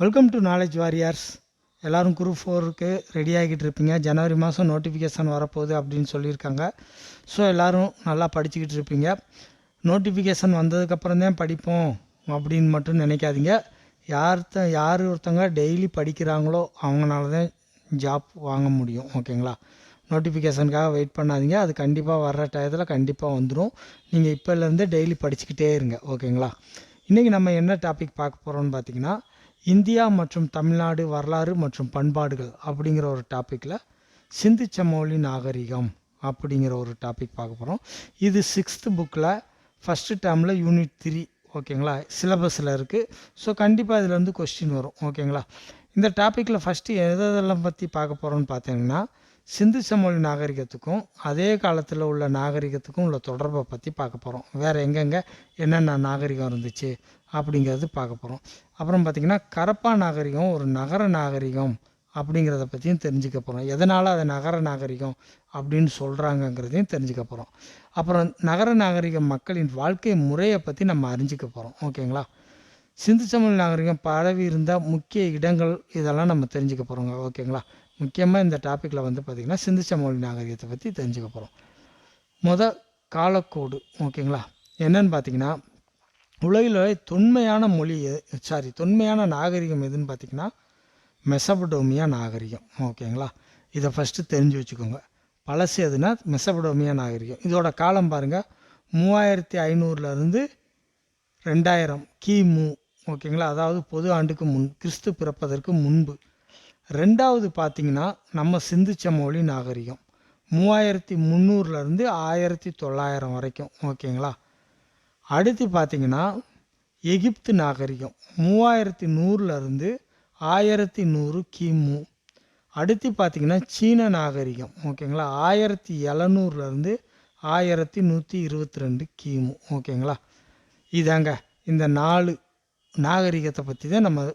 Welcome to knowledge warriors எல்லோரும் group ஃபோருக்கு ready ஆகிட்டு இருப்பீங்க. ஜனவரி மாதம் நோட்டிஃபிகேஷன் வரப்போகுது அப்படின்னு சொல்லியிருக்காங்க. ஸோ எல்லோரும் நல்லா படிச்சுக்கிட்டு இருப்பீங்க. நோட்டிஃபிகேஷன் வந்ததுக்கப்புறம் தான் படிப்போம் அப்படின்னு மட்டும் நினைக்காதீங்க. யார்த்த யார் ஒருத்தங்க டெய்லி படிக்கிறாங்களோ அவங்களால தான் ஜாப் வாங்க முடியும். ஓகேங்களா நோட்டிஃபிகேஷனுக்காக வெயிட் பண்ணாதீங்க. அது கண்டிப்பாக வர்ற டயத்தில் கண்டிப்பாக வந்துடும் நீங்கள் இப்போலேருந்தே டெய்லி படிச்சுக்கிட்டே இருங்க. ஓகேங்களா இன்றைக்கி நம்ம என்ன டாபிக் பார்க்க போகிறோம்னு பார்த்தீங்கன்னா இந்தியா மற்றும் தமிழ்நாடு வரலாறு மற்றும் பண்பாடுகள் அப்படிங்கிற ஒரு டாப்பிக்கில் சிந்திச்ச மொழி நாகரிகம் அப்படிங்கிற ஒரு டாபிக் பார்க்க போகிறோம் இது சிக்ஸ்த்து புக்கில் ஃபஸ்ட்டு டேர்மில் யூனிட் த்ரீ ஓகேங்களா சிலபஸில் இருக்குது ஸோ கண்டிப்பாக இதில் வந்து கொஸ்டின் வரும் ஓகேங்களா இந்த டாப்பிக்கில் ஃபஸ்ட்டு எதெல்லாம் பற்றி பார்க்க போகிறோன்னு பார்த்தீங்கன்னா சிந்து சமொழி நாகரிகத்துக்கும் அதே காலத்தில் உள்ள நாகரிகத்துக்கும் உள்ள தொடர்பை பற்றி பார்க்க போகிறோம் வேறு எங்கெங்கே என்னென்ன நாகரிகம் இருந்துச்சு அப்படிங்கிறது பார்க்க போகிறோம் அப்புறம் பார்த்திங்கன்னா கரப்பா நாகரிகம் ஒரு நகர நாகரிகம் அப்படிங்கிறத பற்றியும் தெரிஞ்சுக்க போகிறோம் எதனால் அது நகர நாகரிகம் அப்படின்னு சொல்கிறாங்கங்கிறதையும் தெரிஞ்சுக்க போகிறோம் அப்புறம் நகர நாகரிக மக்களின் வாழ்க்கை முறையை பற்றி நம்ம அறிஞ்சிக்க போகிறோம் ஓகேங்களா? சிந்து சமூக நாகரிகம் பரவி இருந்த முக்கிய இடங்கள் இதெல்லாம் நம்ம தெரிஞ்சுக்க போகிறோங்க ஓகேங்களா? முக்கியமாக இந்த டாப்பிக்கில் வந்து பார்த்திங்கன்னா சிந்திச்ச மொழி நாகரிகத்தை பற்றி தெரிஞ்சுக்க போகிறோம் முத காலக்கோடு ஓகேங்களா? என்னன்னு பார்த்தீங்கன்னா உலகில் தொன்மையான மொழி சாரி தொன்மையான நாகரிகம் எதுன்னு பார்த்தீங்கன்னா மெசபடோமியா நாகரிகம் ஓகேங்களா? இதை ஃபஸ்ட்டு தெரிஞ்சு வச்சுக்கோங்க. பழசு எதுனா மெசபடோமியா நாகரிகம். இதோட காலம் பாருங்கள் மூவாயிரத்தி ஐநூறுலேருந்து ரெண்டாயிரம் கிமு ஓகேங்களா? அதாவது பொது ஆண்டுக்கு முன் கிறிஸ்து பிறப்பதற்கு முன்பு. ரெண்டாவது பார்த்திங்கன்னா நம்ம சிந்திச்ச மொழி நாகரிகம். மூவாயிரத்தி முந்நூறுலேருந்து ஆயிரத்தி தொள்ளாயிரம் வரைக்கும் ஓகேங்களா? அடுத்து பார்த்திங்கன்னா எகிப்து நாகரிகம். மூவாயிரத்தி நூறுலேருந்து ஆயிரத்தி நூறு கிமு. அடுத்து பார்த்திங்கன்னா சீன நாகரிகம் ஓகேங்களா? ஆயிரத்தி எழுநூறுலேருந்து ஆயிரத்தி நூற்றி இருபத்தி ரெண்டு கிமு ஓகேங்களா? இதாங்க இந்த நாலு நாகரிகத்தை பற்றி தான் நம்ம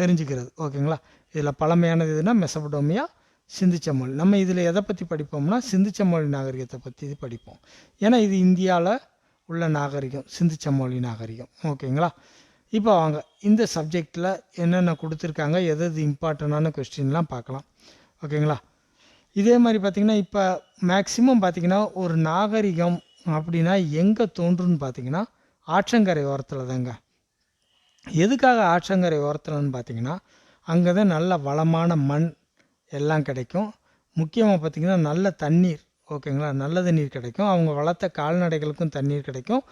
தெரிஞ்சுக்கிறது ஓகேங்களா? இதில் பழமையானது எதுனா மெசபடோமியா சிந்துச்சமொழி நம்ம இதில் எதை பற்றி படிப்போம்னா சிந்துச்சமொழி நாகரிகத்தை பற்றி படிப்போம். ஏன்னா இது இந்தியாவில் உள்ள நாகரிகம் சிந்துச்சமொழி நாகரிகம். ஓகேங்களா? இப்போ வாங்க இந்த சப்ஜெக்டில் என்னென்ன கொடுத்துருக்காங்க எது எது இம்பார்ட்டண்டான கொஸ்டின்லாம் பார்க்கலாம். ஓகேங்களா? இதே மாதிரி பார்த்திங்கன்னா இப்போ மேக்ஸிமம் பார்த்திங்கன்னா ஒரு நாகரிகம் அப்படின்னா எங்கே தோன்றுன்னு பார்த்தீங்கன்னா ஆற்றங்கரை ஓரத்தில் தாங்க. எதுக்காக ஆற்றங்கரை ஓரத்தில்னு பார்த்தீங்கன்னா அங்கே தான் நல்ல வளமான மண் எல்லாம் கிடைக்கும். முக்கியமாக பார்த்திங்கன்னா நல்ல தண்ணீர் ஓகேங்களா? நல்ல தண்ணீர் கிடைக்கும். அவங்க வளர்த்த கால்நடைகளுக்கும் தண்ணீர் கிடைக்கும்.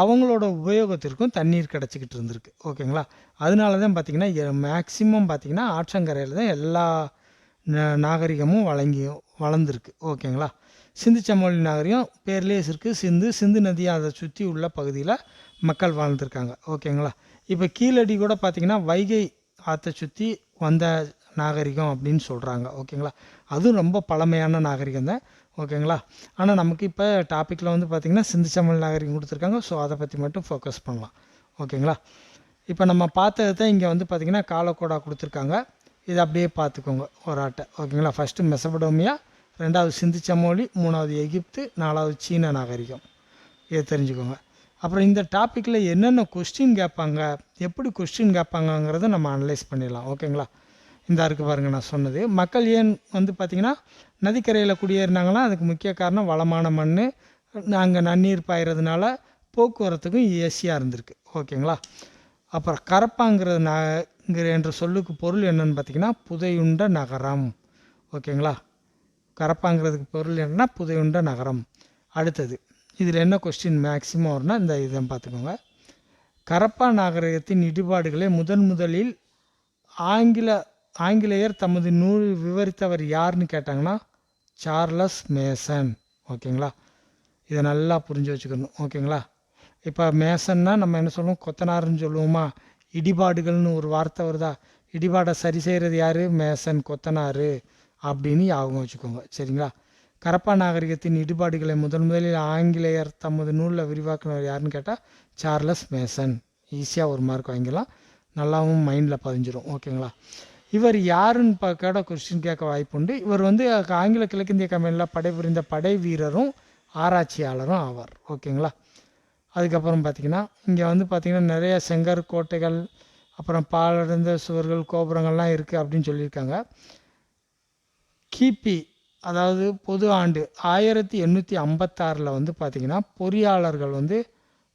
அவங்களோட உபயோகத்திற்கும் தண்ணீர் கிடச்சிக்கிட்டு இருந்திருக்கு ஓகேங்களா? அதனால தான் பார்த்திங்கன்னா மேக்சிமம் பார்த்திங்கன்னா ஆற்றங்கரையில் தான் எல்லா நாகரிகமும் வழங்கி வளர்ந்துருக்கு ஓகேங்களா? சிந்து சமவெளி நாகரிகம் பேர்லேயே இருக்குது சிந்து சிந்து நதியை அதை சுற்றி உள்ள பகுதியில் மக்கள் வாழ்ந்துருக்காங்க ஓகேங்களா? இப்போ கீழடி கூட பார்த்திங்கன்னா வைகை ஆற்றை சுற்றி வந்த நாகரிகம் அப்படின்னு சொல்கிறாங்க ஓகேங்களா? அதுவும் ரொம்ப பழமையான நாகரிகம் தான். ஓகேங்களா? ஆனால் நமக்கு இப்போ டாப்பிக்கில் வந்து பார்த்திங்கன்னா சிந்து சமல் நாகரிகம் கொடுத்துருக்காங்க. ஸோ அதை பற்றி மட்டும் ஃபோக்கஸ் பண்ணலாம். ஓகேங்களா? இப்போ நம்ம பார்த்தது தான் இங்கே வந்து பார்த்திங்கன்னா காலக்கோடா கொடுத்துருக்காங்க. இதை அப்படியே பார்த்துக்கோங்க ஒரு ஆட்டை. ஓகேங்களா? ஃபஸ்ட்டு மெசபடோமியா ரெண்டாவது சிந்து சமோலி மூணாவது எகிப்து நாலாவது சீன நாகரிகம். இதை தெரிஞ்சுக்கோங்க. அப்புறம் இந்த டாப்பிக்கில் என்னென்ன கொஸ்டின் கேட்பாங்க எப்படி கொஸ்டின் கேட்பாங்கங்கிறத நம்ம அனலைஸ் பண்ணிடலாம். ஓகேங்களா? இந்த இருக்கு பாருங்கள் நான் சொன்னது. மக்கள் ஏன் வந்து பார்த்திங்கன்னா நதிக்கரையில் குடியேறினாங்கன்னா அதுக்கு முக்கிய காரணம் வளமான மண் அங்கே நன்னீர் பாயிறதுனால போக்குவரத்துக்கும் ஈஸியாக இருந்திருக்கு. ஓகேங்களா? அப்புறம் கரப்பாங்கிறது நாங்கிற என்ற சொல்லுக்கு பொருள் என்னன்னு பார்த்திங்கன்னா புதையுண்ட நகரம். ஓகேங்களா? கரப்பாங்கிறதுக்கு பொருள் என்னென்னா புதையுண்ட நகரம். அடுத்தது இதில் என்ன கொஸ்டின் மேக்சிமம் வரும்னா இந்த இதை பார்த்துக்கோங்க. கரப்பா நாகரிகத்தின் இடிபாடுகளை முதன் முதலில் ஆங்கில ஆங்கிலேயர் தமது நூல் விவரித்தவர் யாருன்னு கேட்டாங்கன்னா சார்லஸ் மேசன். ஓகேங்களா? இதை நல்லா புரிஞ்சு வச்சுக்கணும். ஓகேங்களா? இப்போ மேசன்னா நம்ம என்ன சொல்லுவோம்? கொத்தனாருன்னு சொல்லுவோமா? இடிபாடுகள்னு ஒரு வார்த்தை வருதா? இடிபாடை சரி செய்கிறது யார்? மேசன் கொத்தனார் அப்படின்னு யாபகம் வச்சுக்கோங்க. சரிங்களா? கரப்பா நாகரிகத்தின் இடிபாடுகளை முதன் முதலில் ஆங்கிலேயர் தமது நூலில் விரிவாக்கினவர் யாருன்னு கேட்டால் சார்லஸ் மேசன். ஈஸியாக ஒரு மார்க் வாங்கிக்கலாம். நல்லாவும் மைண்டில் பதிஞ்சிடும் ஓகேங்களா இவர் யாருன்னு ப கொஸ்டின் கேட்க வாய்ப்புண்டு இவர் வந்து ஆங்கில கிழக்கிந்திய கம்பெனியில் படைபுரிந்த படை வீரரும் ஆராய்ச்சியாளரும் ஆவார். ஓகேங்களா அதுக்கப்புறம் பார்த்திங்கன்னா இங்கே வந்து பார்த்திங்கன்னா நிறைய செங்கற் கோட்டைகள் அப்புறம் பாலடைந்த சுவர்கள் கோபுரங்கள்லாம் இருக்குது அப்படின்னு சொல்லியிருக்காங்க. கிபி அதாவது பொது ஆண்டு ஆயிரத்தி எண்ணூற்றி ஐம்பத்தாறில் வந்து பார்த்திங்கன்னா பொறியாளர்கள் வந்து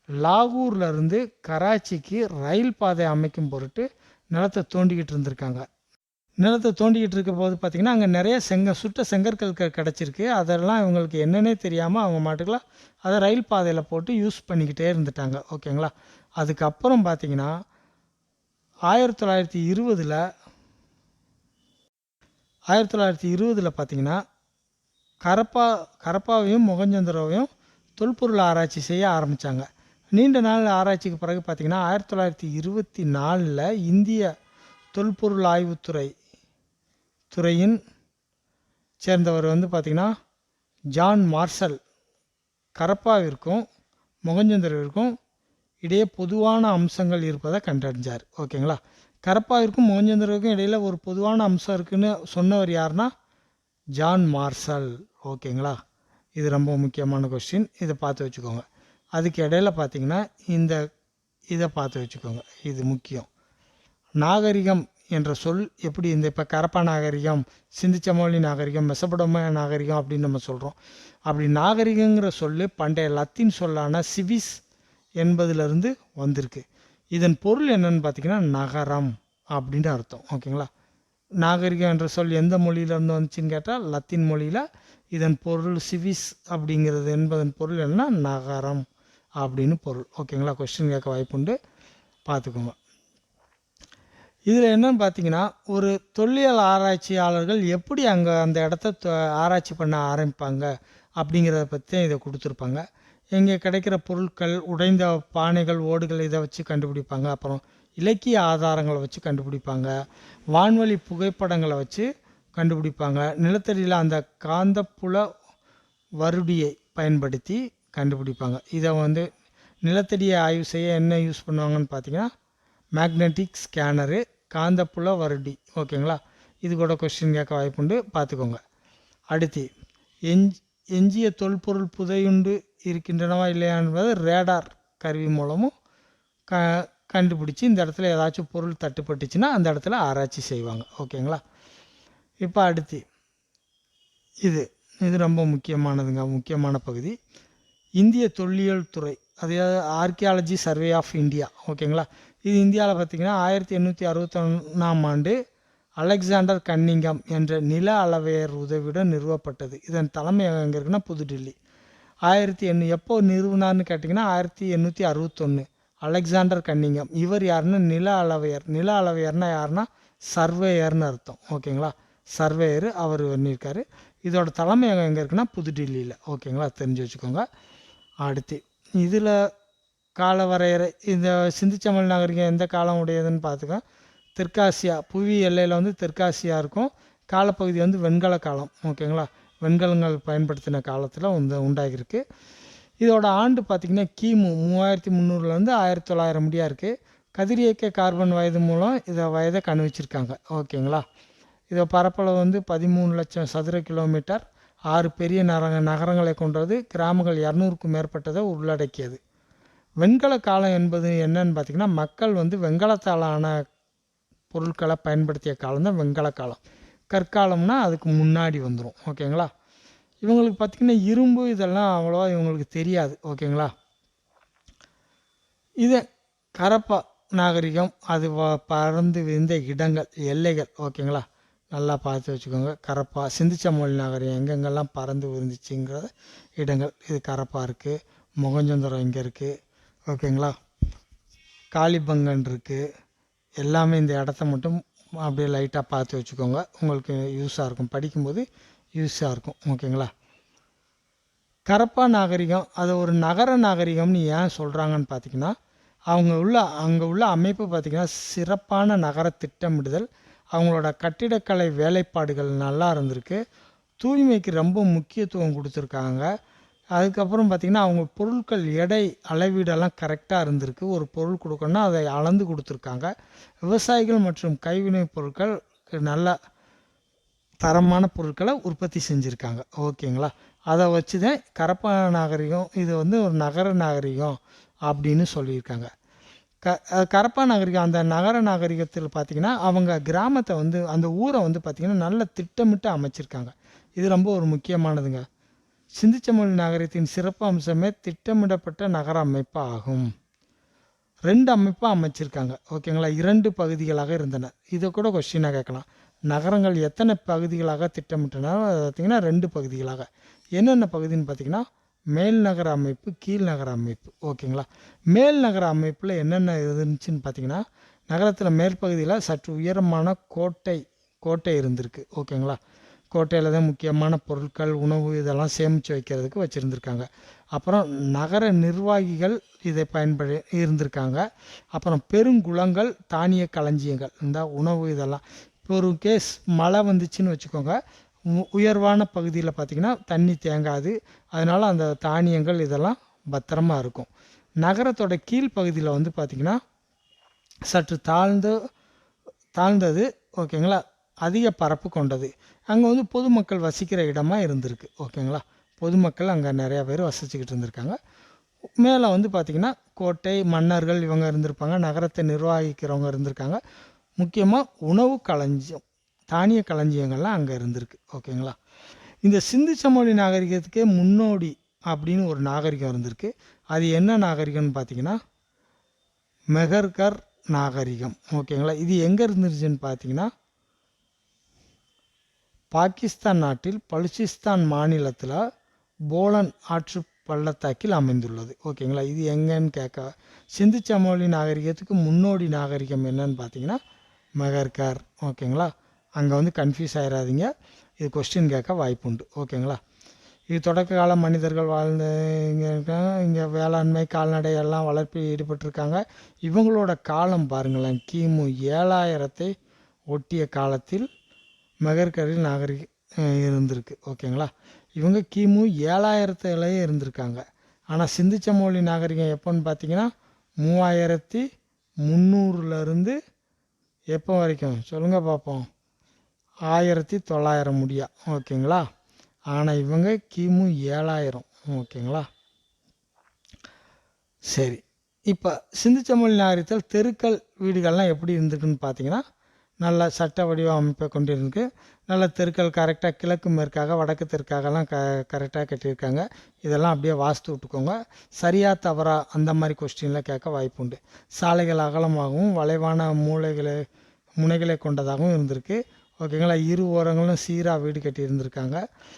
லாகூர்லேருந்து கராச்சிக்கு ரயில் பாதை அமைக்கும் பொருட்டு நிலத்தை தோண்டிக்கிட்டு இருந்திருக்காங்க. நிலத்தை தோண்டிக்கிட்டு இருக்க போது பார்த்திங்கன்னா அங்கே நிறைய செங்க சுட்ட செங்கற்கள் கிடச்சிருக்கு. அதெல்லாம் இவங்களுக்கு என்னன்னே தெரியாமல் அவங்க மாட்டுக்கெல்லாம் அதை ரயில் பாதையில் போட்டு யூஸ் பண்ணிக்கிட்டே இருந்துட்டாங்க. ஓகேங்களா? அதுக்கப்புறம் பார்த்திங்கன்னா ஆயிரத்தி தொள்ளாயிரத்தி இருபதில் ஆயிரத்தி தொள்ளாயிரத்தி இருபதில் பார்த்தீங்கன்னா கரப்பா கரப்பாவையும் முகஞ்சந்திராவையும் தொல்பொருள் ஆராய்ச்சி செய்ய ஆரம்பித்தாங்க நீண்ட நாள் ஆராய்ச்சிக்கு பிறகு பார்த்திங்கன்னா ஆயிரத்தி தொள்ளாயிரத்தி இருபத்தி நாலில் இந்திய தொல்பொருள் ஆய்வுத்துறை துறையின் சேர்ந்தவர் வந்து பார்த்திங்கன்னா ஜான் மார்ஷல். கரப்பாவிற்கும் முகஞ்சந்திரவிற்கும் இடையே பொதுவான அம்சங்கள் இருப்பதை கண்டறிஞ்சார். ஓகேங்களா? கரப்பாவிற்கும் முகஞ்சந்திரவிற்கும் இடையில் ஒரு பொதுவான அம்சம் இருக்குதுன்னு சொன்னவர் யாருன்னா ஜான் மார்ஷல். ஓகேங்களா? இது ரொம்ப முக்கியமான கொஸ்டின் இதை பார்த்து வச்சுக்கோங்க. அதுக்கு இடையில பார்த்தீங்கன்னா இந்த இதை பார்த்து வச்சுக்கோங்க. இது முக்கியம். நாகரிகம் என்ற சொல் எப்படி இந்த இப்போ கரப்பா நாகரிகம் சிந்திச்சமொழி நாகரிகம் மெசபடோம நாகரிகம் அப்படின்னு நம்ம சொல்கிறோம் அப்படி நாகரிகங்கிற சொல் பண்டைய லத்தீன் சொல்லான சிவிஸ் என்பதிலிருந்து வந்திருக்கு. இதன் பொருள் என்னன்னு பார்த்தீங்கன்னா நகரம் அப்படின்னு அர்த்தம். ஓகேங்களா? நாகரிகம் என்ற சொல் எந்த மொழியிலேருந்து வந்துச்சுன்னு கேட்டால் லத்தீன் மொழியில் இதன் பொருள் சிவிஸ் அப்படிங்கிறது என்பதன் பொருள் என்னன்னா நகரம் அப்படின்னு பொருள். ஓகேங்களா? கொஸ்டின் கேட்க வாய்ப்புண்டு. பார்த்துக்கோங்க. இதில் என்னன்னு பார்த்தீங்கன்னா ஒரு தொல்லியல் ஆராய்ச்சியாளர்கள் எப்படி அங்கே அந்த இடத்த ஆராய்ச்சி பண்ண ஆரம்பிப்பாங்க அப்படிங்கிறத பற்றி இதை கொடுத்துருப்பாங்க. இங்கே கிடைக்கிற பொருட்கள் உடைந்த பானைகள் ஓடுகள் இதை வச்சு கண்டுபிடிப்பாங்க. அப்புறம் இலக்கிய ஆதாரங்களை வச்சு கண்டுபிடிப்பாங்க. வான்வழி புகைப்படங்களை வச்சு கண்டுபிடிப்பாங்க. நிலத்தடியில் அந்த காந்தப்புல வருடியை பயன்படுத்தி கண்டுபிடிப்பாங்க. இதை வந்து நிலத்தடியை ஆய்வு செய்ய என்ன யூஸ் பண்ணுவாங்கன்னு பார்த்தீங்கன்னா மேக்னெட்டிக் ஸ்கேனரு காந்தப்புல வருடி. ஓகேங்களா? இது கூட கொஸ்டின் கேட்க வாய்ப்புண்டு பார்த்துக்கோங்க. அடுத்து எஞ்ச் எஞ்சிய தொல்பொருள் புதையுண்டு இருக்கின்றனவா இல்லையா என்பது ரேடார் கருவி மூலமும் க கண்டுபிடிச்சி இந்த இடத்துல ஏதாச்சும் பொருள் தட்டுப்பட்டுச்சுன்னா அந்த இடத்துல ஆராய்ச்சி செய்வாங்க. ஓகேங்களா? இப்போ அடுத்து இது இது ரொம்ப முக்கியமானதுங்க. முக்கியமான பகுதி. இந்திய தொல்லியல் துறை அதாவது ஆர்கியாலஜி சர்வே ஆஃப் இந்தியா ஓகேங்களா? இது இந்தியாவில் பார்த்தீங்கன்னா ஆயிரத்தி எண்ணூற்றி அறுபத்தொன்னாம் ஆண்டு அலெக்சாண்டர் கன்னிங்கம் என்ற நில அளவையர் உதவியுடன் நிறுவப்பட்டது. இதன் தலைமை எங்கே இருக்குன்னா புதுடில்லி. ஆயிரத்தி எண்ணூ எப்போ நிறுவனார்னு கேட்டிங்கன்னா ஆயிரத்தி எண்ணூற்றி அறுபத்தொன்று அலெக்சாண்டர் கன்னிங்கம். இவர் யாருன்னா? நில அளவையர். நில அளவையர்னா யாருன்னா? சர்வேயர்னு அர்த்தம். ஓகேங்களா? சர்வேயர் அவர் பண்ணியிருக்காரு. இதோட தலைமை எங்கே எங்கே இருக்குன்னா? புதுடில்லியில். ஓகேங்களா? தெரிஞ்சு வச்சுக்கோங்க. அடுத்து இதில் கால வரையறை இந்த சிந்திச்சமல் நாகரிகம் எந்த காலம் உடையதுன்னு பார்த்துக்க தெற்காசியா புவி எல்லையில் வந்து தெற்காசியா இருக்கும். காலப்பகுதி வந்து வெண்கல காலம். ஓகேங்களா? வெண்கலங்கள் பயன்படுத்தின காலத்தில் வந்து உண்டாகியிருக்கு இதோட ஆண்டு பார்த்திங்கன்னா கிமு மூவாயிரத்தி முந்நூறுலேருந்து ஆயிரத்தி தொள்ளாயிரம் முடியா இருக்குது கதிரியக்க கார்பன் வயது மூலம் இதை வயதை கணிச்சிருக்காங்க ஓகேங்களா? இதை பரப்பளவு வந்து பதிமூணு லட்சம் சதுர கிலோமீட்டர். ஆறு பெரிய நர நகரங்களை கொண்டது. கிராமங்கள் இரநூறுக்கும் மேற்பட்டதை உள்ளடக்கியது. வெண்கல காலம் என்பது என்னன்னு பார்த்திங்கன்னா மக்கள் வந்து வெண்கலத்தாலான பொருட்களை பயன்படுத்திய காலம் தான் வெண்கல காலம். கற்காலம்னா அதுக்கு முன்னாடி வந்துடும் ஓகேங்களா? இவங்களுக்கு பார்த்திங்கன்னா இரும்பு இதெல்லாம் அவ்வளோவா இவங்களுக்கு தெரியாது ஓகேங்களா? இது கரப்பா நாகரிகம் அது பறந்து விழுந்த இடங்கள் எல்லைகள் ஓகேங்களா? நல்லா பார்த்து வச்சுக்கோங்க. கரப்பா சிந்திச்சமொழி நாகரிகம் எங்கெங்கெல்லாம் பறந்து விழுந்துச்சுங்கிற இடங்கள். இது கரப்பா இருக்குது முகஞ்சந்திரம் இங்கே இருக்குது ஓகேங்களா? காளிபங்கன் இருக்குது எல்லாமே இந்த இடத்த மட்டும் அப்படியே லைட்டாக பார்த்து வச்சுக்கோங்க. உங்களுக்கு யூஸாக இருக்கும். படிக்கும்போது யூஸாக இருக்கும் ஓகேங்களா? கரப்பா நாகரிகம் அதை ஒரு நகர நாகரிகம்னு ஏன் சொல்கிறாங்கன்னு பார்த்தீங்கன்னா அவங்க உள்ள அங்கே உள்ள அமைப்பு பார்த்திங்கன்னா சிறப்பான நகர திட்டமிடுதல் அவங்களோட கட்டிடக்கலை வேலைப்பாடுகள் நல்லா இருந்திருக்கு தூய்மைக்கு ரொம்ப முக்கியத்துவம் கொடுத்துருக்காங்க. அதுக்கப்புறம் பார்த்திங்கன்னா அவங்க பொருட்கள் எடை அளவீடெல்லாம் கரெக்டாக இருந்திருக்கு. ஒரு பொருள் கொடுக்கணும்னா அதை அளந்து கொடுத்துருக்காங்க. விவசாயிகள் மற்றும் கைவினைப் பொருட்கள் நல்லா தரமான பொருட்களை உற்பத்தி செஞ்சுருக்காங்க. ஓகேங்களா? அதை வச்சு தான் கரப்பா நாகரிகம் இது வந்து ஒரு நகர நாகரிகம் அப்படின்னு சொல்லியிருக்காங்க. க கரப்பா நாகரிகம் அந்த நகர நாகரிகத்தில் பார்த்திங்கன்னா அவங்க கிராமத்தை வந்து அந்த ஊரை வந்து பார்த்திங்கன்னா நல்ல திட்டமிட்டு அமைச்சிருக்காங்க. இது ரொம்ப ஒரு முக்கியமானதுங்க. சிந்திச்சமொழி நகரத்தின் சிறப்பு அம்சமே திட்டமிடப்பட்ட நகர அமைப்பு ஆகும். ரெண்டு அமைப்பாக அமைச்சிருக்காங்க. ஓகேங்களா? இரண்டு பகுதிகளாக இருந்தன. இதை கூட கொஸ்டினாக கேட்கலாம். நகரங்கள் எத்தனை பகுதிகளாக திட்டமிட்டன பார்த்தீங்கன்னா ரெண்டு பகுதிகளாக. என்னென்ன பகுதின்னு பார்த்தீங்கன்னா மேல் நகர அமைப்பு கீழ் நகர அமைப்பு. ஓகேங்களா? மேல் நகர அமைப்பில் என்னென்ன இருந்துச்சுன்னு பார்த்தீங்கன்னா நகரத்தில் மேற்பகுதியில் சற்று உயரமான கோட்டை கோட்டை இருந்திருக்கு. ஓகேங்களா? கோட்டையில் தான் முக்கியமான பொருட்கள் உணவு இதெல்லாம் சேமித்து வைக்கிறதுக்கு வச்சுருந்துருக்காங்க. அப்புறம் நகர நிர்வாகிகள் இதை பயன்படு இருந்திருக்காங்க. அப்புறம் பெருங்குளங்கள் தானிய களஞ்சியங்கள் இந்த உணவு இதெல்லாம். இப்போ ஒரு கேஸ் மழை வந்துச்சுன்னு வச்சுக்கோங்க உ- உயர்வான பகுதியில் பார்த்திங்கன்னா தண்ணி தேங்காது. அதனால் அந்த தானியங்கள் இதெல்லாம் பத்திரமா இருக்கும். நகரத்தோட கீழ்ப்பகுதியில் வந்து பார்த்திங்கன்னா சற்று தாழ்ந்து தாழ்ந்தது ஓகேங்களா? அதிக பரப்பு கொண்டது. அங்கே வந்து பொதுமக்கள் வசிக்கிற இடமா இருந்திருக்கு ஓகேங்களா? பொதுமக்கள் அங்கே நிறையா பேர் வசிச்சுக்கிட்டு இருந்திருக்காங்க. மேலே வந்து பார்த்திங்கன்னா கோட்டை மன்னர்கள் இவங்க இருந்திருப்பாங்க. நகரத்தை நிர்வகிக்கிறவங்க இருந்திருக்காங்க. முக்கியமாக உணவு களஞ்சியம் தானிய களஞ்சியங்கள்லாம் அங்கே இருந்திருக்கு ஓகேங்களா? இந்த சிந்து சமவெளி நாகரிகத்துக்கே முன்னோடி அப்படின்னு ஒரு நாகரிகம் இருந்திருக்கு. அது என்ன நாகரிகம்னு பார்த்தீங்கன்னா மெஹர்கர் நாகரிகம் ஓகேங்களா? இது எங்கே இருந்துருச்சுன்னு பார்த்தீங்கன்னா பாகிஸ்தான் நாட்டில் பலுச்சிஸ்தான் மாநிலத்தில் போலன் ஆற்று பள்ளத்தாக்கில் அமைந்துள்ளது ஓகேங்களா? இது எங்கன்னு கேட்க சிந்து சமவெளி நாகரிகத்துக்கு முன்னோடி நாகரிகம் என்னன்னு பார்த்தீங்கன்னா மெஹர்கர் ஓகேங்களா? அங்கே வந்து கன்ஃபியூஸ் ஆகிடாதீங்க இது கொஸ்டின் கேட்க வாய்ப்புண்டு. ஓகேங்களா? இது தொடக்க கால மனிதர்கள் வாழ்ந்த இங்கே இங்கே வேளாண்மை கால்நடை எல்லாம் வளர்ப்பில் ஈடுபட்டிருக்காங்க. இவங்களோட காலம் பாருங்களேன். கிமு ஏழாயிரத்தை ஒட்டிய காலத்தில் மெகர்கரில் நாகரிக இருந்திருக்கு. ஓகேங்களா? இவங்க கிமு ஏழாயிரத்துலேயே இருந்திருக்காங்க. ஆனால் சிந்திச்ச மொழி நாகரிகம் எப்போன்னு பார்த்தீங்கன்னா மூவாயிரத்தி முந்நூறுலேருந்து எப்போ வரைக்கும்? சொல்லுங்கள் பார்ப்போம் ஆயிரத்தி தொள்ளாயிரம் முடியா. ஓகேங்களா? ஆனால் இவங்க கிமு ஏழாயிரம். ஓகேங்களா? சரி. இப்போ சிந்து நாகரிகத்தில் தெருக்கள் வீடுகள்லாம் எப்படி இருந்திருக்குன்னு பார்த்தீங்கன்னா நல்ல சட்ட வடிவ அமைப்பை கொண்டிருக்கு. நல்ல தெருக்கள் கரெக்டாக கிழக்கு மேற்காக வடக்கு தெற்காகலாம் க கரெக்டாக கட்டியிருக்காங்க. இதெல்லாம் அப்படியே வாஸ்து விட்டுக்கோங்க. சரியாக தவறா அந்த மாதிரி கொஸ்டின்லாம் கேட்க வாய்ப்பு உண்டு. சாலைகள் அகலமாகவும் வளைவான மூலைகளை முனைகளை கொண்டதாகவும் இருந்திருக்கு. ஓகேங்களா இரு ஓரங்களும் சீராக வீடு கட்டி இருந்திருக்காங்க.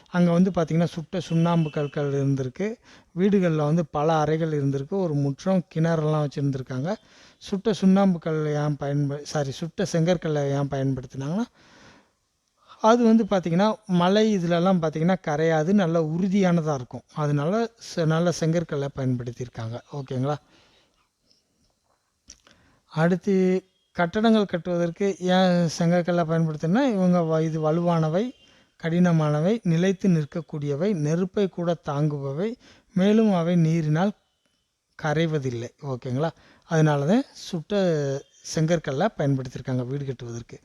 அங்கே வந்து பார்த்திங்கன்னா சுட்ட சுண்ணாம்பு கற்கள் இருந்திருக்கு. வீடுகளில் வந்து பல அறைகள் இருந்திருக்கு. ஒரு முற்றம் கிணறெல்லாம் வச்சுருந்துருக்காங்க. சுட்ட சுண்ணாம்பு கல் ஏன் பயன்ப சாரி சுட்ட செங்கற்கல்லை ஏன் பயன்படுத்தினாங்கன்னா அது வந்து பார்த்திங்கன்னா மலை இதிலலாம் பார்த்திங்கன்னா கரையாது நல்ல உறுதியானதாக இருக்கும். அதனால ச- நல்ல செங்கற்களை பயன்படுத்தியிருக்காங்க. ஓகேங்களா? அடுத்து கட்டடங்கள் கட்டுவதற்கு ஏன் செங்கற்களை பயன்படுத்தினா இவங்க வ- இது வலுவானவை கடினமானவை நிலைத்து நிற்கக்கூடியவை நெருப்பை கூட தாங்குபவை மேலும் அவை நீரினால் கரைவதில்லை. ஓகேங்களா? அதனால தான் சுட்ட செங்கற்கல்லை பயன்படுத்தியிருக்காங்க வீடு கட்டுவதற்கு.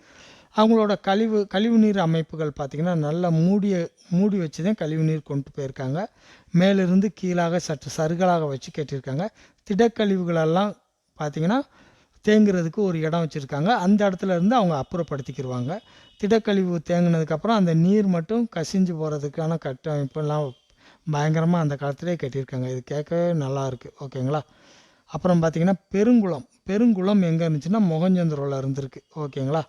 அவங்களோட கழிவு கழிவுநீர் அமைப்புகள் பார்த்திங்கன்னா நல்லா மூடிய மூடி வச்சு தான் கழிவுநீர் கொண்டு போயிருக்காங்க. மேலிருந்து கீழாக சற்று சருகலாக வச்சு கட்டியிருக்காங்க. திடக்கழிவுகளெல்லாம் பார்த்திங்கன்னா தேங்குறதுக்கு ஒரு இடம் வச்சுருக்காங்க. அந்த இடத்துல இருந்து அவங்க அப்புறப்படுத்திக்கிடுவாங்க திடக்கழிவு தேங்கினதுக்கப்புறம் அந்த நீர் மட்டும் கசிஞ்சு போகிறதுக்கான கட்டமைப்பெல்லாம் பயங்கரமாக அந்த காலத்திலே கட்டியிருக்காங்க. இது கேட்கவே நல்லாயிருக்கு ஓகேங்களா? அப்புறம் பார்த்திங்கன்னா பெருங்குளம். பெருங்குளம் எங்கே இருந்துச்சுன்னா மொகஞ்சந்திரோவில் இருந்திருக்கு. ஓகேங்களா?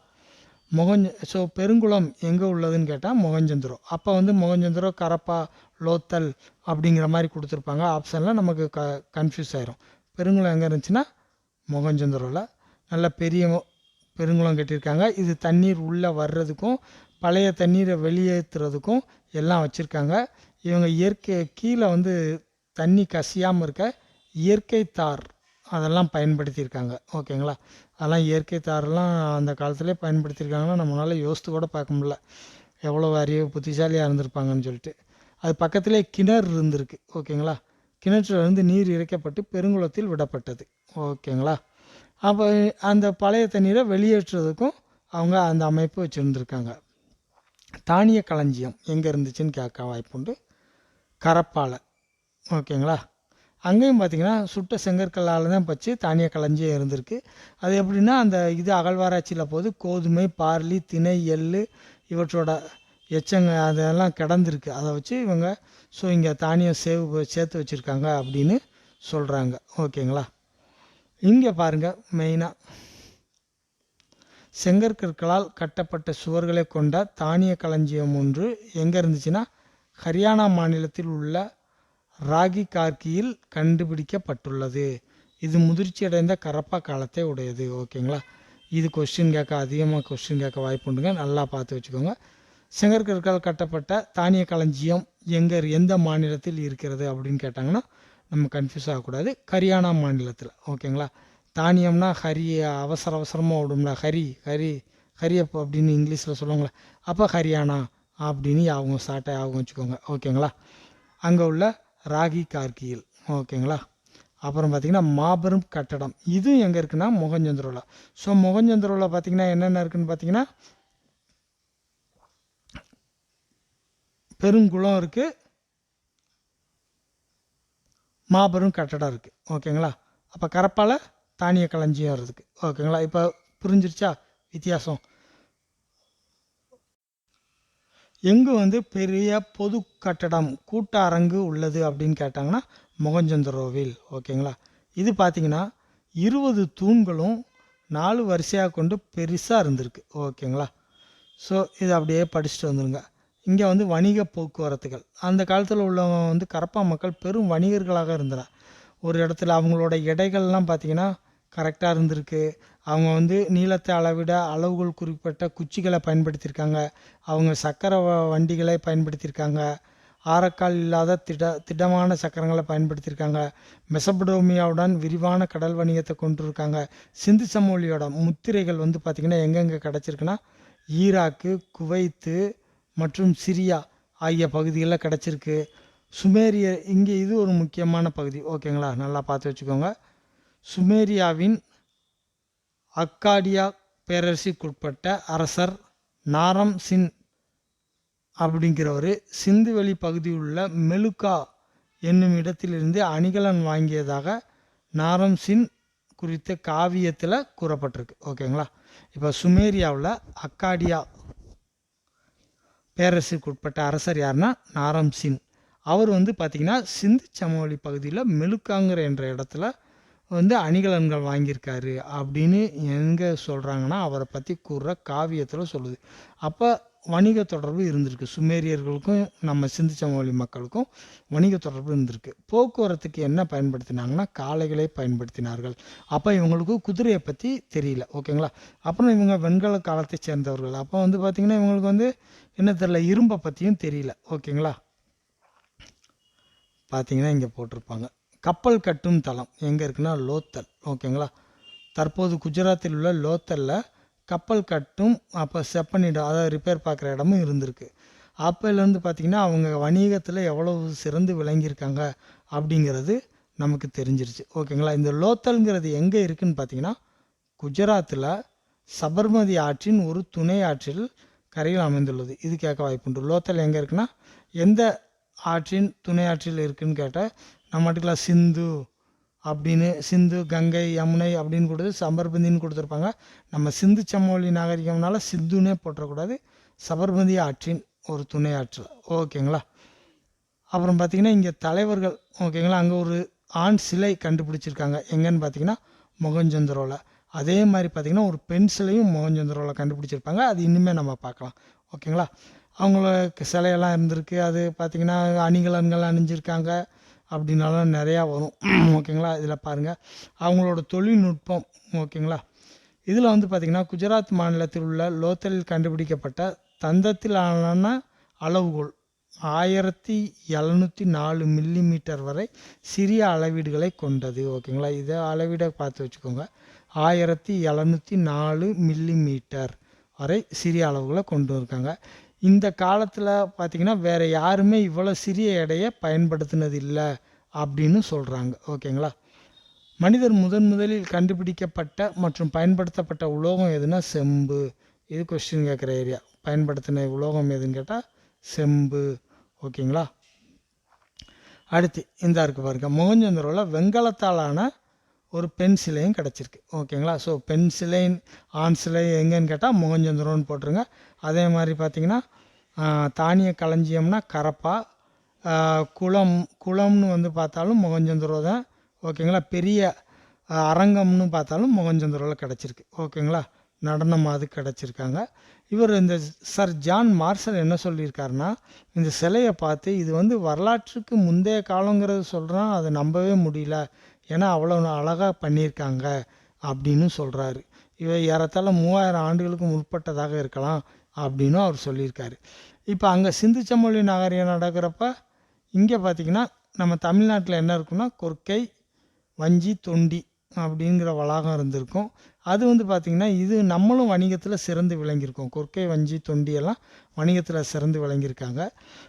முகஞ்ச ஸோ பெருங்குளம் எங்கே உள்ளதுன்னு கேட்டால் மொகஞ்சந்திரோ. அப்போ வந்து மொகஞ்சந்திரோ கரப்பா லோத்தல் அப்படிங்கிற மாதிரி கொடுத்துருப்பாங்க. ஆப்ஷனில் நமக்கு க கன்ஃபியூஸ் ஆயிரும். பெருங்குளம் எங்கே இருந்துச்சுன்னா மொகஞ்சந்திரோவில் நல்ல பெரிய பெருங்குளம் கட்டியிருக்காங்க. இது தண்ணீர் உள்ளே வர்றதுக்கும் பழைய தண்ணீரை வெளியேற்றுறதுக்கும் எல்லாம் வச்சுருக்காங்க. இவங்க இயற்கை கீழே வந்து தண்ணி கசியாமல் இருக்க இயற்கை தார் அதெல்லாம் பயன்படுத்தியிருக்காங்க. ஓகேங்களா? அதெல்லாம் இயற்கை தாரெல்லாம் அந்த காலத்திலே பயன்படுத்தியிருக்காங்கன்னா நம்மளால் யோசித்து கூட பார்க்க முடில எவ்வளோ அறிவு புத்திசாலியாக இருந்திருப்பாங்கன்னு சொல்லிட்டு. அது பக்கத்திலே கிணறு இருந்திருக்கு ஓகேங்களா? கிணற்றிலிருந்து நீர் இறைக்கப்பட்டு பெருங்குளத்தில் விடப்பட்டது ஓகேங்களா? அப்போ அந்த பழைய தண்ணீரை வெளியேற்றுறதுக்கும் அவங்க அந்த அமைப்பு வச்சுருந்துருக்காங்க. தானிய களஞ்சியம் எங்கே இருந்துச்சுன்னு கேட்க வாய்ப்புண்டு. கரப்பாலை ஓகேங்களா? அங்கேயும் பார்த்தீங்கன்னா சுட்ட செங்கற்கல்லால் தான் பச்சு தானிய களஞ்சியம் இருந்திருக்கு. அது எப்படின்னா அந்த இது அகழ்வாராய்ச்சியில் போது கோதுமை பார்லி திணை எள் இவற்றோட எச்சங்க அதெல்லாம் கிடந்திருக்கு. அதை வச்சு இவங்க ஸோ இங்கே தானியம் சேவ் சேர்த்து வச்சுருக்காங்க அப்படின்னு சொல்கிறாங்க ஓகேங்களா? இங்கே பாருங்கள் மெயினாக செங்கற்கற்களால் கட்டப்பட்ட சுவர்களை கொண்ட தானிய களஞ்சியம் ஒன்று எங்கே இருந்துச்சுன்னா ஹரியானா மாநிலத்தில் உள்ள ராகி கார்கியில் கண்டுபிடிக்கப்பட்டுள்ளது. இது முதிர்ச்சியடைந்த கரப்பா காலத்தை உடையது. ஓகேங்களா? இது கொஸ்டின் கேட்க அதிகமாக கொஸ்டின் கேட்க வாய்ப்பு உண்டுங்க. நல்லா பார்த்து வச்சுக்கோங்க. செங்கற்கற்கால் கட்டப்பட்ட தானிய களஞ்சியம் எங்கே எந்த மாநிலத்தில் இருக்கிறது அப்படின்னு கேட்டாங்கன்னா நம்ம கன்ஃபியூஸ் ஆகக்கூடாது. ஹரியானா மாநிலத்தில். ஓகேங்களா? தானியம்னா ஹரி அவசர அவசரமாக விடும்ல. ஹரி ஹரி ஹரி அப்போ அப்படின்னு இங்கிலீஷில் சொல்லுவாங்களே. அப்போ ஹரியானா அப்படின்னு அவங்க ஸ்டார்ட் ஆகும் வச்சுக்கோங்க. ஓகேங்களா? அங்கே உள்ள ராகி கார்கியில். ஓகேங்களா? அப்புறம் பார்த்திங்கன்னா மாபெரும் கட்டடம். இது எங்கே இருக்குன்னா மொகஞ்சந்திரோவில் ஸோ முகஞ்சந்திரோவில் பார்த்திங்கன்னா என்னென்ன இருக்குன்னு பார்த்தீங்கன்னா பெருங்குளம் இருக்குது மாபெரும் கட்டடம் இருக்குது ஓகேங்களா? அப்போ கரப்பால் தானிய களஞ்சியம் இருக்குது ஓகேங்களா? இப்போ புரிஞ்சிருச்சா? வித்தியாசம். எங்கு வந்து பெரிய பொது கட்டடம் கூட்ட அரங்கு உள்ளது அப்படின்னு கேட்டாங்கன்னா மொகஞ்சந்தரோவில் ஓகேங்களா? இது பார்த்தீங்கன்னா இருபது தூண்களும் நாலு வரிசையாக கொண்டு பெருசாக இருந்திருக்கு ஓகேங்களா? ஸோ இது அப்படியே படிச்சுட்டு வந்துருங்க. இங்கே வந்து வணிக போக்குவரத்துகள். அந்த காலத்தில் உள்ளவங்க வந்து கரப்பா மக்கள் பெரும் வணிகர்களாக இருந்தனர். ஒரு இடத்துல அவங்களோட எடைகள்லாம் பார்த்திங்கன்னா கரெக்டாக இருந்திருக்கு. அவங்க வந்து நீளத்தை அளவிட அளவுகள் குறிப்பிட்ட குச்சிகளை பயன்படுத்தியிருக்காங்க. அவங்க சக்கர வண்டிகளை பயன்படுத்தியிருக்காங்க. ஆரக்கால் இல்லாத திட திடமான சக்கரங்களை பயன்படுத்தியிருக்காங்க. மெசபடோமியாவுடன் விரிவான கடல் வணிகத்தை கொண்டிருக்காங்க. சிந்து சமோலியோட முத்திரைகள் வந்து பார்த்திங்கன்னா எங்கெங்கே கிடச்சிருக்குன்னா ஈராக்கு குவைத்து மற்றும் சிரியா ஆகிய பகுதிகளில் கிடச்சிருக்கு. சுமேரிய இங்கே இது ஒரு முக்கியமான பகுதி. ஓகேங்களா? நல்லா பார்த்து வச்சுக்கோங்க. சுமேரியாவின் அக்காடியா பேரரசுக்குட்பட்ட அரசர் நாரம் சின் அப்படிங்கிறவர் சிந்துவெளி பகுதியில் உள்ள மெலுக்கா என்னும் இடத்திலிருந்து அணிகலன் வாங்கியதாக நாரம் சின் குறித்த காவியத்தில் கூறப்பட்டிருக்கு. ஓகேங்களா? இப்போ சுமேரியாவில் அக்காடியா பேரரசுக்கு உட்பட்ட அரசர் யாருன்னா நாரம் சின். அவர் வந்து பார்த்திங்கன்னா சிந்து சமவெளி பகுதியில் மெலுக்காங்கிற என்ற இடத்துல வந்து அணிகலன்கள் வாங்கியிருக்காரு அப்படின்னு எங்கே சொல்கிறாங்கன்னா அவரை பற்றி கூறுற காவியத்தில் சொல்லுது. அப்போ வணிக தொடர்பு இருந்திருக்கு. சுமேரியர்களுக்கும் நம்ம சிந்திச்ச மொழி மக்களுக்கும் வணிக தொடர்பு இருந்திருக்கு. போக்குவரத்துக்கு என்ன பயன்படுத்தினாங்கன்னா காளைகளை பயன்படுத்தினார்கள். அப்போ இவங்களுக்கு குதிரையை பற்றி தெரியல ஓகேங்களா? அப்புறம் இவங்க வெண்கல காலத்தை சேர்ந்தவர்கள். அப்போ வந்து பார்த்திங்கன்னா இவங்களுக்கு வந்து என்ன தெரியல இரும்பை பற்றியும் தெரியல ஓகேங்களா? பார்த்தீங்கன்னா இங்கே போட்டிருப்பாங்க. கப்பல் கட்டும் தளம். எங்கே இருக்குன்னா லோத்தல். ஓகேங்களா? தற்போது குஜராத்தில் உள்ள லோத்தலில் கப்பல் கட்டும் அப்போ செப்பனிடம் அதாவது ரிப்பேர் பார்க்குற இடமும் இருந்திருக்கு. அப்போலேருந்து பார்த்திங்கன்னா அவங்க வணிகத்தில் எவ்வளவு சிறந்து விளங்கியிருக்காங்க அப்படிங்கிறது நமக்கு தெரிஞ்சிருச்சு. ஓகேங்களா? இந்த லோத்தல்ங்கிறது எங்கே இருக்குதுன்னு பார்த்தீங்கன்னா குஜராத்தில் சபர்மதி ஆற்றின் ஒரு துணை ஆற்றில் கரையில் அமைந்துள்ளது. இது கேட்க வாய்ப்புண்டு. லோத்தல் எங்கே இருக்குன்னா எந்த ஆற்றின் துணை ஆற்றில் இருக்குன்னு கேட்டால் நம்ம நாட்டுக்குலாம் சிந்து அப்படின்னு சிந்து கங்கை யமுனை அப்படின்னு கொடுத்து சபர்பந்தின்னு கொடுத்துருப்பாங்க. நம்ம சிந்து சமவெளி நாகரிகம்னால சிந்துன்னே போட்டுறக்கூடாது சபர்பந்தி ஆற்றின் ஒரு துணை ஆற்றல். ஓகேங்களா? அப்புறம் பார்த்திங்கன்னா இங்கே தலைவர்கள் ஓகேங்களா? அங்கே ஒரு ஆண் சிலை கண்டுபிடிச்சிருக்காங்க. எங்கன்னு பார்த்தீங்கன்னா மொகஞ்சந்தரோவில் அதே மாதிரி பார்த்திங்கன்னா ஒரு பெண் சிலையும் மொகஞ்சந்தரோவில் கண்டுபிடிச்சிருப்பாங்க. அது இன்னுமே நம்ம பார்க்கலாம். ஓகேங்களா? அவங்களுக்கு சிலையெல்லாம் இருந்திருக்கு. அது பார்த்திங்கன்னா அணிகலன்கள் அணிஞ்சிருக்காங்க. அப்படின்னாலும் நிறையா வரும். ஓகேங்களா? இதில் பாருங்கள் அவங்களோட தொழில்நுட்பம் ஓகேங்களா? இதில் வந்து பார்த்திங்கன்னா குஜராத் மாநிலத்தில் உள்ள லோத்தலில் கண்டுபிடிக்கப்பட்ட தந்தத்திலான அளவுகோல் ஆயிரத்தி எழுநூற்றி நாலு மில்லி மீட்டர் வரை சிறிய அளவீடுகளை கொண்டது. ஓகேங்களா? இதை அளவீடை பார்த்து வச்சுக்கோங்க. ஆயிரத்தி எழுநூற்றி நாலு மில்லி மீட்டர் வரை சிறிய அளவுகளை கொண்டு இருக்காங்க இந்த காலத்தில் பார்த்திங்கன்னா வேறு யாருமே இவ்வளோ சிறிய எடையை பயன்படுத்தினது இல்லை அப்படின்னு சொல்கிறாங்க ஓகேங்களா? மனிதர் முதன் முதலில் கண்டுபிடிக்கப்பட்ட மற்றும் பயன்படுத்தப்பட்ட உலோகம் எதுனா செம்பு. இது கொஸ்டின் கேட்குற ஏரியா பயன்படுத்தின உலோகம் எதுன்னு கேட்டால் செம்பு. ஓகேங்களா? அடுத்து இந்த இருக்கு பாருங்க. மோகஞ்சந்திரோவில் வெங்கலத்தாலான ஒரு பெண் சிலையும் கிடச்சிருக்கு. ஓகேங்களா? ஸோ பெண் சிலை ஆண் சிலை எங்கேன்னு கேட்டால் மொகஞ்சந்திரம்னு போட்டுருங்க. அதே மாதிரி பார்த்தீங்கன்னா தானிய களஞ்சியம்னா கரப்பா குளம் குளம்னு வந்து பார்த்தாலும் மொகஞ்சந்திரோ தான். ஓகேங்களா? பெரிய அரங்கம்னு பார்த்தாலும் மொகஞ்சந்திரோவில் கிடச்சிருக்கு. ஓகேங்களா? நடனம் அது கிடச்சிருக்காங்க. இவர் இந்த சர் ஜான் மார்சல் என்ன சொல்லியிருக்காருன்னா இந்த சிலையை பார்த்து இது வந்து வரலாற்றுக்கு முந்தைய காலங்கிறது சொல்கிறான் அதை நம்பவே முடியல. ஏன்னா அவ்வளோ அழகாக பண்ணியிருக்காங்க அப்படின்னு சொல்கிறாரு இவை ஏறத்தாழ மூவாயிரம் ஆண்டுகளுக்கு முற்பட்டதாக இருக்கலாம் அப்படின்னும் அவர் சொல்லியிருக்காரு. இப்போ அங்கே சிந்துச்சமொழி சமொழி நடக்கிறப்ப இங்கே பார்த்திங்கன்னா நம்ம தமிழ்நாட்டில் என்ன இருக்குன்னா கொற்கை வஞ்சி தொண்டி அப்படிங்கிற வளாகம் இருந்திருக்கும். அது வந்து பார்த்திங்கன்னா இது நம்மளும் வணிகத்தில் சிறந்து விளங்கியிருக்கோம். கொற்கை வஞ்சி தொண்டியெல்லாம் வணிகத்தில் சிறந்து விளங்கியிருக்காங்க.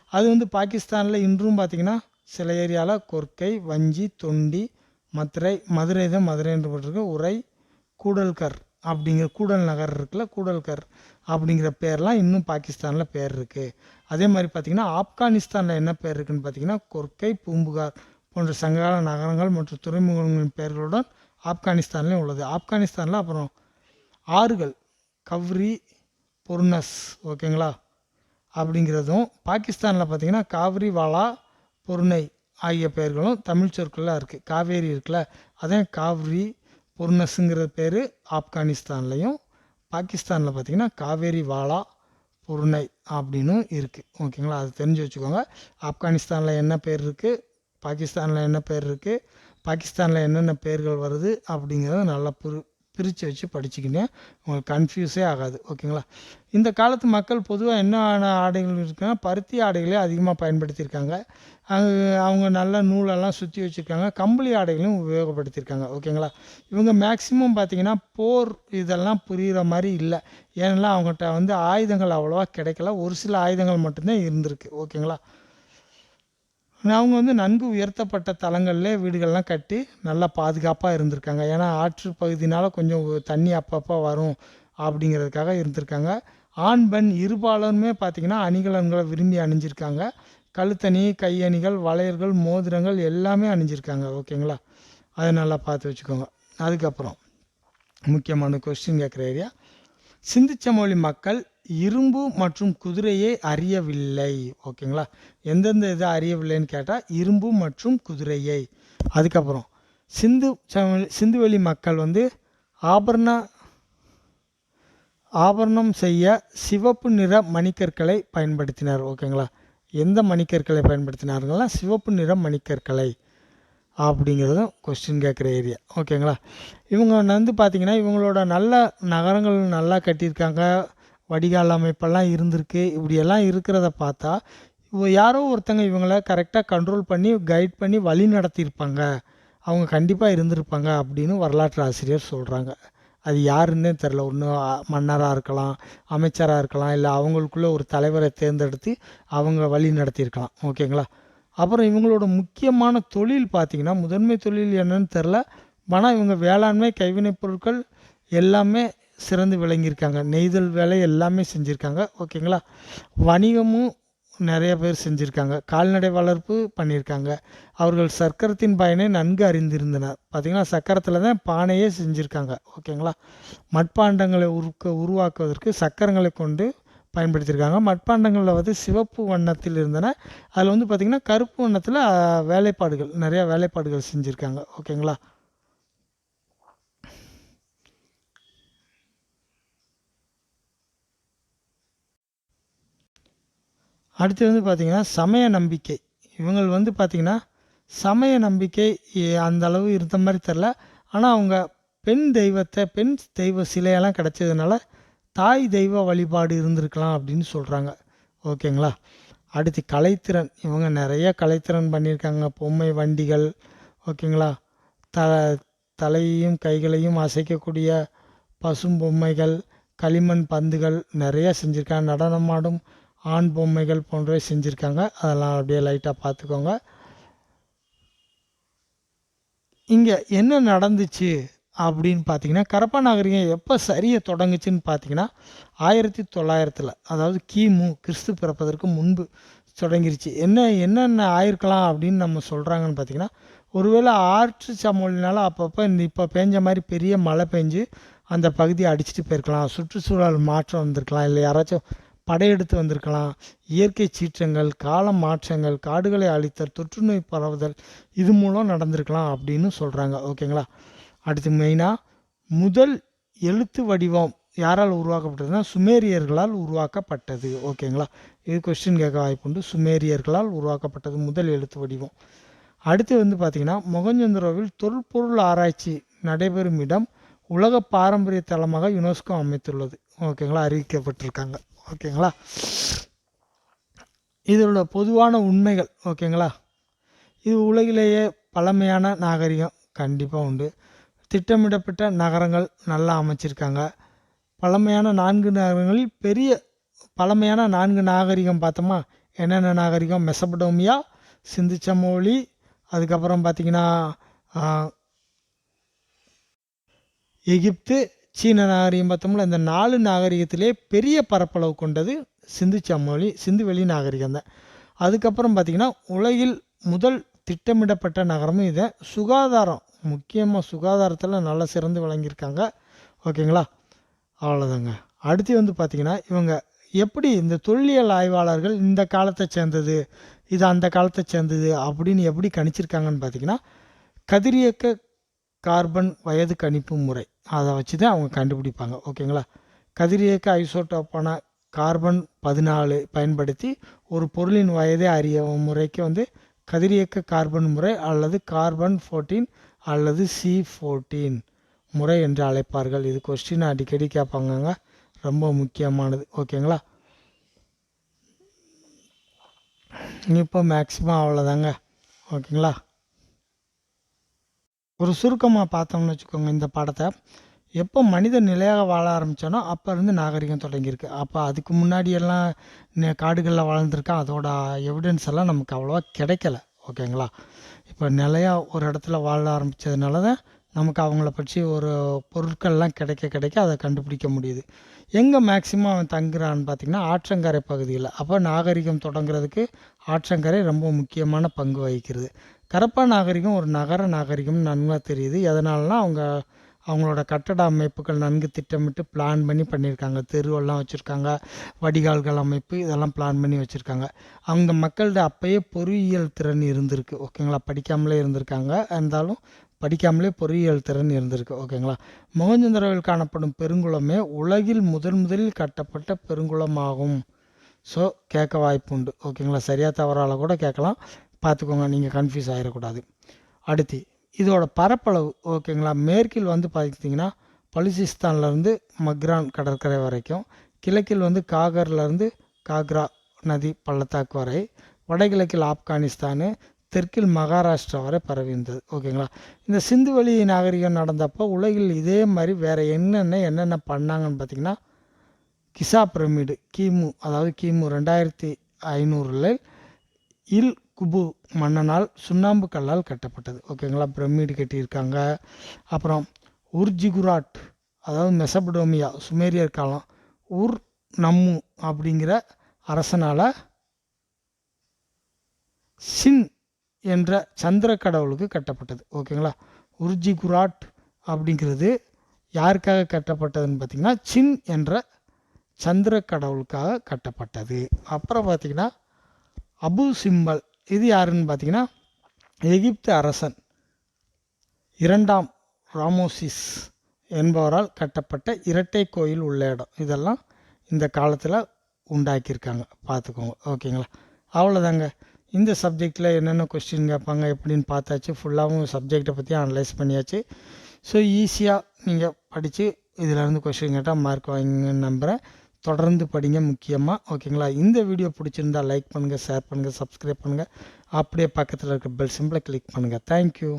அது வந்து பாகிஸ்தானில் இன்றும் பார்த்திங்கன்னா சில ஏரியாவில் கொற்கை வஞ்சி தொண்டி மதுரை மதுரை தான் மதுரை என்று போட்டிருக்கு. உரை கூடல்கர் அப்படிங்கிற கூடல் நகர் இருக்குல்ல கூடல்கர் அப்படிங்கிற பேர்லாம் இன்னும் பாகிஸ்தானில் பேர் இருக்குது அதே மாதிரி பார்த்திங்கன்னா ஆப்கானிஸ்தானில் என்ன பேர் இருக்குன்னு பார்த்தீங்கன்னா கொர்க்கை பூம்புகார் போன்ற சங்ககால நகரங்கள் மற்றும் துறைமுகங்களின் பெயர்களுடன் ஆப்கானிஸ்தான்லேயும் உள்ளது. ஆப்கானிஸ்தானில் அப்புறம் ஆறுகள் கவ்ரி பொர்னஸ் ஓகேங்களா? அப்படிங்கிறதும் பாகிஸ்தானில் பார்த்தீங்கன்னா காவிரி வாலா பொருணை ஆகிய பெயர்களும் தமிழ் சொற்களாக இருக்குது காவேரி இருக்குல்ல அதே காவிரி புர்னஸுங்கிற பேர் ஆப்கானிஸ்தான்லேயும் பாகிஸ்தானில் பார்த்தீங்கன்னா காவேரி வாலா புர்ணை அப்படின்னு இருக்குது ஓகேங்களா? அது தெரிஞ்சு வச்சுக்கோங்க. ஆப்கானிஸ்தானில் என்ன பேர் இருக்குது பாகிஸ்தானில் என்ன பேர் இருக்குது பாகிஸ்தானில் என்னென்ன பேர்கள் வருது? அப்படிங்கிறத நல்லா புரி பிரித்து வச்சு படிச்சுக்கிங்க உங்களுக்கு கன்ஃபியூஸே ஆகாது ஓகேங்களா இந்த காலத்து மக்கள் பொதுவாக என்ன ஆடைகள் இருக்குன்னா பருத்தி ஆடைகளே அதிகமாக பயன்படுத்தியிருக்காங்க. அது அவங்க நல்ல நூலெல்லாம் சுற்றி வச்சுருக்காங்க கம்பளி ஆடைகளும் உபயோகப்படுத்தியிருக்காங்க ஓகேங்களா இவங்க மேக்சிமம் பார்த்தீங்கன்னா போர் இதெல்லாம் புரிகிற மாதிரி இல்லை. ஏன்னா அவங்ககிட்ட வந்து ஆயுதங்கள் அவ்வளோவா கிடைக்கல. ஒரு சில ஆயுதங்கள் மட்டும்தான் இருந்திருக்கு ஓகேங்களா அவங்க வந்து நன்கு உயர்த்தப்பட்ட தலங்களில் வீடுகள்லாம் கட்டி நல்லா பாதுகாப்பாக இருந்திருக்காங்க. ஏன்னா ஆற்று பகுதினால கொஞ்சம் தண்ணி அப்பப்போ வரும் அப்படிங்கிறதுக்காக இருந்திருக்காங்க. ஆண் பெண் இருபாலருமே பார்த்திங்கன்னா அணிகலன்களை விரும்பி அணிஞ்சிருக்காங்க. கழுத்தணி கையணிகள் வளையல்கள் மோதிரங்கள் எல்லாமே அணிஞ்சிருக்காங்க. ஓகேங்களா? அதை நல்லா பார்த்து வச்சுக்கோங்க. அதுக்கப்புறம் முக்கியமான கொஸ்டின் கேட்குற ஏரியா சிந்திச்ச மொழி மக்கள் இரும்பு மற்றும் குதிரையை அறியவில்லை. ஓகேங்களா? எந்தெந்த இதை அறியவில்லைன்னு கேட்டால் இரும்பு மற்றும் குதிரையை. அதுக்கப்புறம் சிந்து சிந்துவெளி மக்கள் வந்து ஆபரண ஆபரணம் செய்ய சிவப்பு நிற மணிக்கற்களை பயன்படுத்தினார். ஓகேங்களா? எந்த மணிக்கற்களை பயன்படுத்தினாருங்களா சிவப்பு நிற மணிக்கற்களை அப்படிங்கிறதும் கொஸ்டின் கேட்குற ஏரியா ஓகேங்களா? இவங்க வந்து பார்த்திங்கன்னா இவங்களோட நல்ல நகரங்கள் நல்லா கட்டியிருக்காங்க. வடிகால் அமைப்பெல்லாம் இருந்திருக்கு. இப்படியெல்லாம் இருக்கிறத பார்த்தா யாரோ ஒருத்தங்க இவங்கள கரெக்டாக கண்ட்ரோல் பண்ணி கைட் பண்ணி வழி நடத்தியிருப்பாங்க. அவங்க கண்டிப்பாக இருந்திருப்பாங்க அப்படின்னு வரலாற்று ஆசிரியர் சொல்கிறாங்க அது யாருன்னே தெரில ஒன்று மன்னராக இருக்கலாம் அமைச்சராக இருக்கலாம் இல்லை அவங்களுக்குள்ளே ஒரு தலைவரை தேர்ந்தெடுத்து அவங்க வழி நடத்தியிருக்கலாம். ஓகேங்களா? அப்புறம் இவங்களோட முக்கியமான தொழில் பார்த்திங்கன்னா முதன்மை தொழில் என்னன்னு தெரில ஆனால் இவங்க வேளாண்மை கைவினைப் பொருட்கள் எல்லாமே சிறந்து விளங்கியிருக்காங்க. நெய்தல் வேலை எல்லாமே செஞ்சுருக்காங்க. ஓகேங்களா? வணிகமும் நிறைய பேர் செஞ்சுருக்காங்க. கால்நடை வளர்ப்பு பண்ணியிருக்காங்க. அவர்கள் சக்கரத்தின் பயனை நன்கு அறிந்திருந்தனர். பார்த்திங்கன்னா சக்கரத்தில் தான் பானையே செஞ்சுருக்காங்க. ஓகேங்களா? மட்பாண்டங்களை உருக்க உருவாக்குவதற்கு சக்கரங்களை கொண்டு பயன்படுத்தியிருக்காங்க. மட்பாண்டங்களில் வந்து சிவப்பு வண்ணத்தில் இருந்தன. அதில் வந்து பார்த்திங்கன்னா கருப்பு வண்ணத்தில் வேலைப்பாடுகள் நிறையா வேலைப்பாடுகள் செஞ்சுருக்காங்க. ஓகேங்களா? அடுத்து வந்து பார்த்திங்கன்னா சமய நம்பிக்கை. இவங்கள் வந்து பார்த்திங்கன்னா சமய நம்பிக்கை அந்த அளவு இருந்த மாதிரி தெரில ஆனால் அவங்க பெண் தெய்வத்தை பெண் தெய்வ சிலையெல்லாம் கிடச்சதுனால தாய் தெய்வ வழிபாடு இருந்திருக்கலாம் அப்படின்னு சொல்கிறாங்க ஓகேங்களா? அடுத்து கலைத்திறன். இவங்க நிறைய கலைத்திறன் பண்ணியிருக்காங்க. பொம்மை வண்டிகள் ஓகேங்களா? த தலையையும் கைகளையும் அசைக்கக்கூடிய பசும் பொம்மைகள் களிமண் பந்துகள் நிறையா செஞ்சுருக்காங்க. நடனமாடும் ஆண் பொம்மைகள் போன்றவை செஞ்சுருக்காங்க. அதெல்லாம் அப்படியே லைட்டாக பார்த்துக்கோங்க. இங்கே என்ன நடந்துச்சு அப்படின்னு பார்த்தீங்கன்னா கரப்பா நாகரிகம் எப்போ சரிய தொடங்குச்சுன்னு பார்த்தீங்கன்னா ஆயிரத்தி தொள்ளாயிரத்தில் அதாவது கிமு கிறிஸ்து பிறப்பதற்கு முன்பு தொடங்கிருச்சு. என்ன என்னென்ன ஆயிருக்கலாம் அப்படின்னு நம்ம சொல்கிறாங்கன்னு பார்த்தீங்கன்னா ஒருவேளை ஆற்று சமவெளினால அப்பப்போ இந்த இப்போ பேஞ்ச மாதிரி பெரிய மழை பெஞ்சு அந்த பகுதியை அடிச்சிட்டு போயிருக்கலாம். சுற்றுச்சூழல் மாற்றம் வந்திருக்கலாம். இல்லை யாராச்சும் படையெடுத்து வந்திருக்கலாம். இயற்கை சீற்றங்கள் கால மாற்றங்கள் காடுகளை அழித்தல் தொற்றுநோய் பரவுதல் இது மூலம் நடந்திருக்கலாம் அப்படின்னு சொல்கிறாங்க ஓகேங்களா? அடுத்து மெயினாக முதல் எழுத்து வடிவம் யாரால் உருவாக்கப்பட்டதுன்னா சுமேரியர்களால் உருவாக்கப்பட்டது. ஓகேங்களா? இது கொஸ்டின் கேட்க வாய்ப்புண்டு சுமேரியர்களால் உருவாக்கப்பட்டது முதல் எழுத்து வடிவம். அடுத்து வந்து பார்த்திங்கன்னா மொகஞ்சந்திரோவில் தொல்பொருள் ஆராய்ச்சி நடைபெறும் இடம் உலக பாரம்பரிய தலமாக யுனெஸ்கோ அமைத்துள்ளது. ஓகேங்களா? அறிவிக்கப்பட்டிருக்காங்க. ஓகேங்களா? இதோட பொதுவான உண்மைகள் ஓகேங்களா? இது உலகிலேயே பழமையான நாகரிகம் கண்டிப்பாக உண்டு. திட்டமிடப்பட்ட நகரங்கள் நல்லா அமைச்சிருக்காங்க. பழமையான நான்கு நகரங்களில் பெரிய பழமையான நான்கு நாகரிகம் பார்த்தோமா? என்னென்ன நாகரிகம்? மெசபடோமியா சிந்திச்ச மொழி அதுக்கப்புறம் பார்த்திங்கன்னா எகிப்து சீன நாகரிகம் பார்த்தோம்ல இந்த நாலு நாகரிகத்திலே பெரிய பரப்பளவு கொண்டது சிந்து சமோலி சிந்துவெளி நாகரிகம் தான். அதுக்கப்புறம் பார்த்திங்கன்னா உலகில் முதல் திட்டமிடப்பட்ட நகரமும் இதை. சுகாதாரம் முக்கியமாக சுகாதாரத்தில் நல்லா சிறந்து விளங்கியிருக்காங்க. ஓகேங்களா? அவ்வளோதாங்க அடுத்து வந்து பார்த்திங்கன்னா இவங்க எப்படி இந்த தொல்லியல் ஆய்வாளர்கள் இந்த காலத்தை சேர்ந்தது இது அந்த காலத்தை சேர்ந்தது அப்படின்னு எப்படி கணிச்சிருக்காங்கன்னு பார்த்தீங்கன்னா கதிரியக்க கார்பன் வயது கணிப்பு முறை. அதை வச்சு தான் அவங்க கண்டுபிடிப்பாங்க. ஓகேங்களா? கதிரியக்க ஐசோட்டோப்பான கார்பன் பதினாலு பயன்படுத்தி ஒரு பொருளின் வயதை அறிய முறைக்கு வந்து கதிரியக்க கார்பன் முறை அல்லது கார்பன் ஃபோர்டீன் அல்லது சி ஃபோர்டீன் முறை என்று அழைப்பார்கள். இது கொஸ்டின் அடிக்கடி கேட்பாங்கங்க. ரொம்ப முக்கியமானது. ஓகேங்களா? இப்போ மேக்ஸிமம் அவ்வளோதாங்க ஓகேங்களா? ஒரு சுருக்கமாக பார்த்தோம்னு வச்சுக்கோங்க இந்த பாடத்தை. எப்போ மனிதன் நிலையாக வாழ ஆரம்பித்தானோ அப்போ இருந்து நாகரிகம் தொடங்கியிருக்கு. அப்போ அதுக்கு முன்னாடியெல்லாம் காடுகளில் வாழ்ந்துருக்கான் அதோட எவிடன்ஸ் எல்லாம் நமக்கு அவ்வளோவா கிடைக்கல. ஓகேங்களா? இப்போ நிலையாக ஒரு இடத்துல வாழ ஆரம்பித்ததுனால தான் நமக்கு அவங்கள பற்றி ஒரு பொருட்கள்லாம் கிடைக்க கிடைக்க அதை கண்டுபிடிக்க முடியுது. எங்கே மேக்ஸிமம் அவன் தங்குறான்னு பார்த்திங்கன்னா ஆற்றங்கரை பகுதியில். அப்போ நாகரிகம் தொடங்குறதுக்கு ஆற்றங்கரை ரொம்ப முக்கியமான பங்கு வகிக்கிறது. கரப்பா நாகரிகம் ஒரு நகர நாகரிகம் நன்கா தெரியுது. எதனாலனா அவங்க அவங்களோட கட்டட அமைப்புகள் நன்கு திட்டமிட்டு பிளான் பண்ணி பண்ணியிருக்காங்க. தெருவெல்லாம் வச்சுருக்காங்க வடிகால்கள் அமைப்பு இதெல்லாம் பிளான் பண்ணி வச்சுருக்காங்க. அவங்க மக்கள்கிட்ட அப்போயே பொறியியல் திறன் இருந்திருக்கு. ஓகேங்களா? படிக்காமலே இருந்திருக்காங்க. இருந்தாலும் படிக்காமலே பொறியியல் திறன் இருந்திருக்கு. ஓகேங்களா? மொகஞ்சந்திராவில் காணப்படும் பெருங்குளமே உலகில் முதன் முதலில் கட்டப்பட்ட பெருங்குளமாகும். ஸோ கேட்க வாய்ப்பு உண்டு. ஓகேங்களா? சரியாக தவறால கூட கேட்கலாம். பார்த்துக்கோங்க நீங்கள் கன்ஃபியூஸ் ஆகிடக்கூடாது அடுத்து இதோட பரப்பளவு ஓகேங்களா? மேற்கில் வந்து பார்த்தீங்கன்னா பலுசிஸ்தான்லேருந்து மக்ரான் கடற்கரை வரைக்கும் கிழக்கில் வந்து காகர்லேருந்து காக்ரா நதி பள்ளத்தாக்கு வரை வடகிழக்கில் ஆப்கானிஸ்தானு தெற்கில் மகாராஷ்டிரா வரை பரவி இருந்தது ஓகேங்களா? இந்த சிந்துவெளி நாகரிகம் நடந்தப்போ உலகில் இதே மாதிரி வேறு என்னென்ன என்னென்ன பண்ணாங்கன்னு பார்த்தீங்கன்னா கிசா பிரமிடு கிமு அதாவது கிமு ரெண்டாயிரத்தி ஐநூறில் இல் குபு மன்னனால் சுண்ணாம்பு கல்லால் கட்டப்பட்டது. ஓகேங்களா? பிரமிடு கட்டியிருக்காங்க. அப்புறம் உர்ஜிகுராட் அதாவது மெசபடோமியா சுமேரியர் காலம் உர் நம்மு அப்படிங்கிற அரசனால் சின் என்ற சந்திர கடவுளுக்கு கட்டப்பட்டது. ஓகேங்களா? உர்ஜிகுராட் அப்படிங்கிறது யாருக்காக கட்டப்பட்டதுன்னு பார்த்தீங்கன்னா சின் என்ற சந்திர கடவுளுக்காக கட்டப்பட்டது. அப்புறம் பார்த்தீங்கன்னா அபு சிம்பல் இது யாருன்னு பார்த்தீங்கன்னா எகிப்து அரசன் இரண்டாம் ராமோசிஸ் என்பவரால் கட்டப்பட்ட இரட்டை கோயில் உள்ள இடம். இதெல்லாம் இந்த காலத்தில் உண்டாக்கியிருக்காங்க. பார்த்துக்கோங்க. ஓகேங்களா? அவ்வளோதாங்க இந்த சப்ஜெக்டில் என்னென்ன கொஸ்டின் கேட்பாங்க எப்படின்னு பார்த்தாச்சு. ஃபுல்லாகவும் சப்ஜெக்டை பற்றி அனலைஸ் பண்ணியாச்சு. ஸோ ஈஸியாக நீங்கள் படித்து இதிலேருந்து கொஸ்டின் கேட்டால் மார்க் வாங்கிங்கன்னு நம்புகிறேன் தொடர்ந்து படிங்க முக்கியமாக ஓகேங்களா? இந்த வீடியோ பிடிச்சிருந்தா லைக் பண்ணுங்கள் ஷேர் பண்ணுங்கள் சப்ஸ்கிரைப் பண்ணுங்கள் அப்படியே பக்கத்தில் இருக்க பெல் சிம்பிளை கிளிக் பண்ணுங்கள் தேங்க்யூ